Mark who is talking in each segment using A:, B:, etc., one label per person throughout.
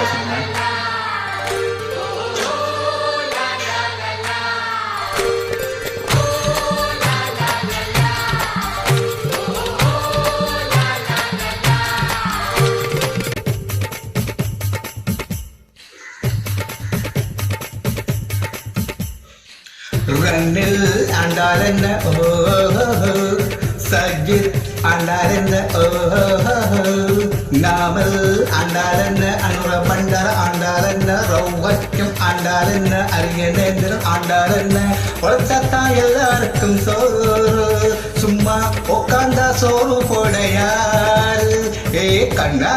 A: பேசுங்க
B: ரன்னில் ஆண்டால் என்ன ஓ சஜித் ஆண்டால் என்ன ஓ நாமல் ஆண்டால் என்ன அனுர பண்டார ஆண்டால் என்ன ரௌவக்கம் ஆண்டால் என்ன அரிய நேந்திரம் ஆண்டால் என்ன உழைச்சாத்தான் எல்லாருக்கும் சோறு. சும்மா உட்காந்தா சோறு போடையார் ஏ கண்ணா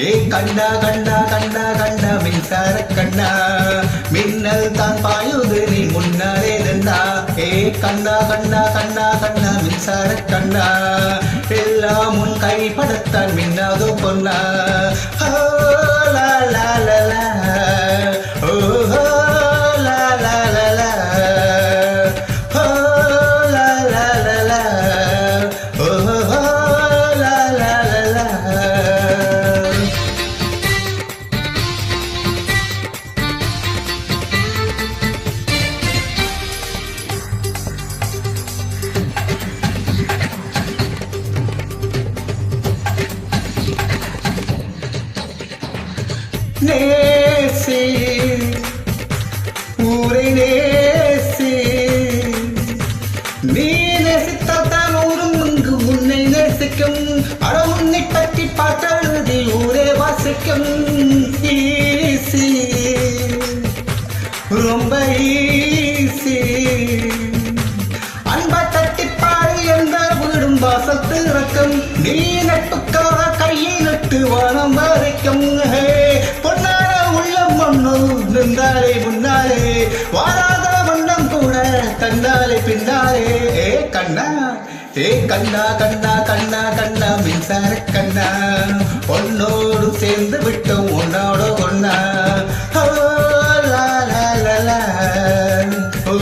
B: ஏ கண்ணா கண்ணா கண்ணா கண்ணா மின்சார கண்ணா. மின்னல் தான் பாயுது நீ முன்னாலே நின்றா. ஏ கண்ணா கண்ணா கண்ணா கண்ணா மின்சார கண்ணா. எல்லாம் உன் கைப்படத்தான் மின்னாதோ பொன்னா. நேசி ஊரை நேசி நீ நேசித்தால் தான் ஊரும் இங்கு உன்னை நேசிக்கும். அட உன்னை பற்றி பார்த்தழுதி ஊரே வாசிக்கும். ஈசி ரொம்ப ஈசி. அன்பா தட்டிப்பாடு எந்த வீடும் வாசல் திறக்கும். நீ நட்புக்கார கண்ணா. ஏ கண்ணா கண்ணா கண்ணா கண்ணா மின்சார கண்ணா. உன்னோடு சேர்ந்து விட்டோம் உன்னோட ஒன்னா ஓ லா லா லா ஓ